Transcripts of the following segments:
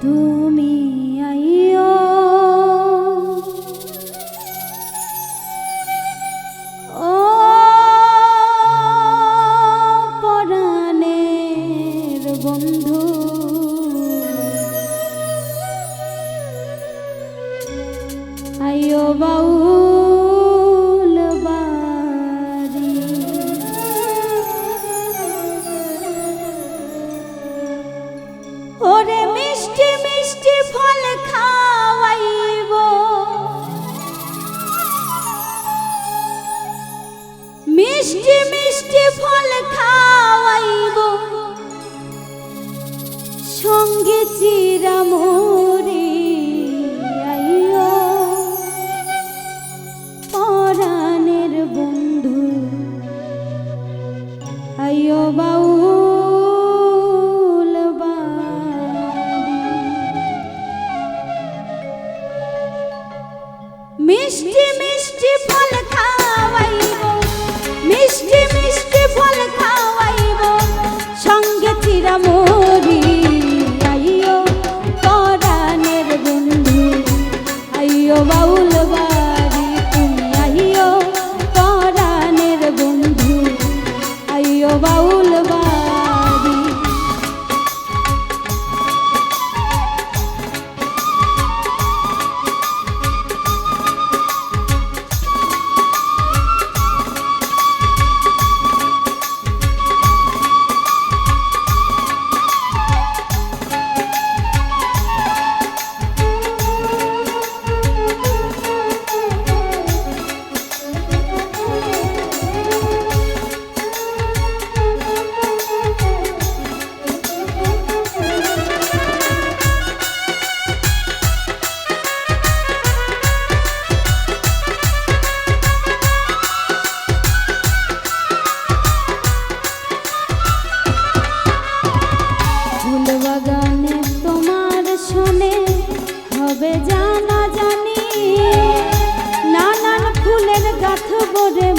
Tuhan পশ্চিমে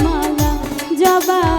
মালা জবা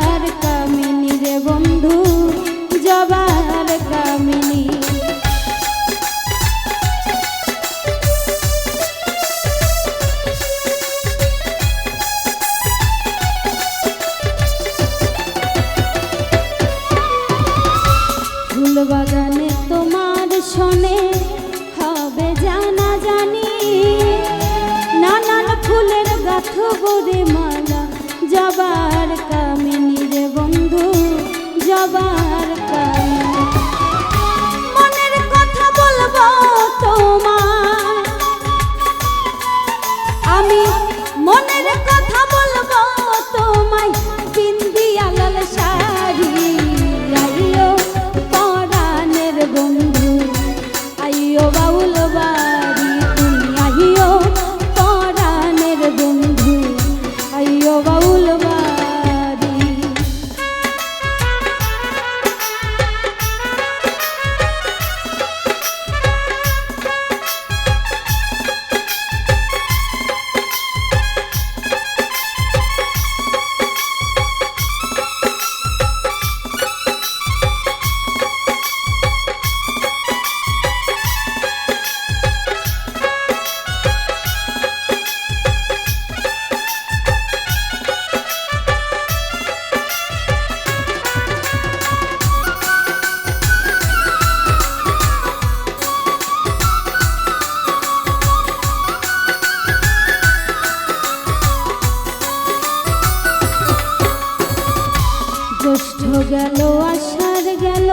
জ্যৈষ্ঠ গেল, আষাঢ় গেল,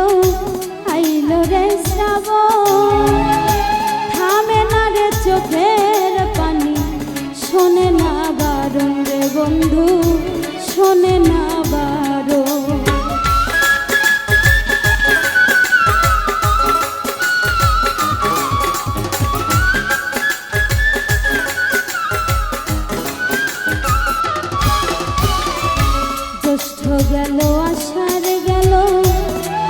আইল রে শ্রাব থামে না রে চোখের পানি, শোনে না বারণ রে বন্ধু, শোনে না গেল আষাঢ় গেল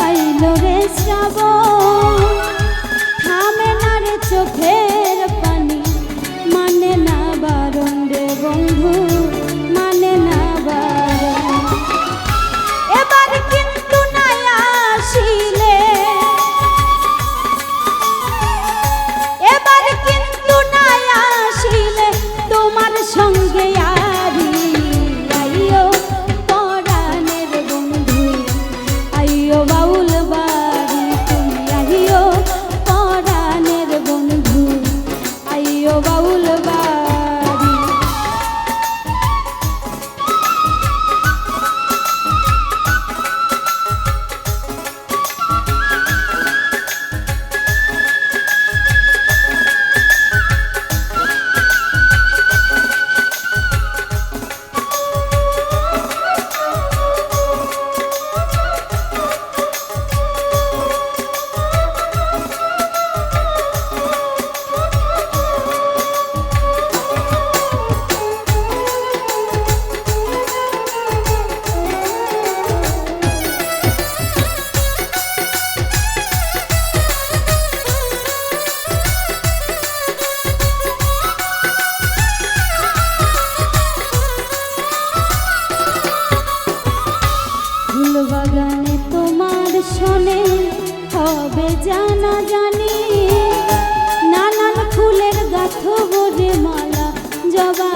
আইলো রে শ্রাবণ। বাগানে তোমার শোনে হবে জানা জানি। নানান ফুলের গাথ বোরে মালা জবা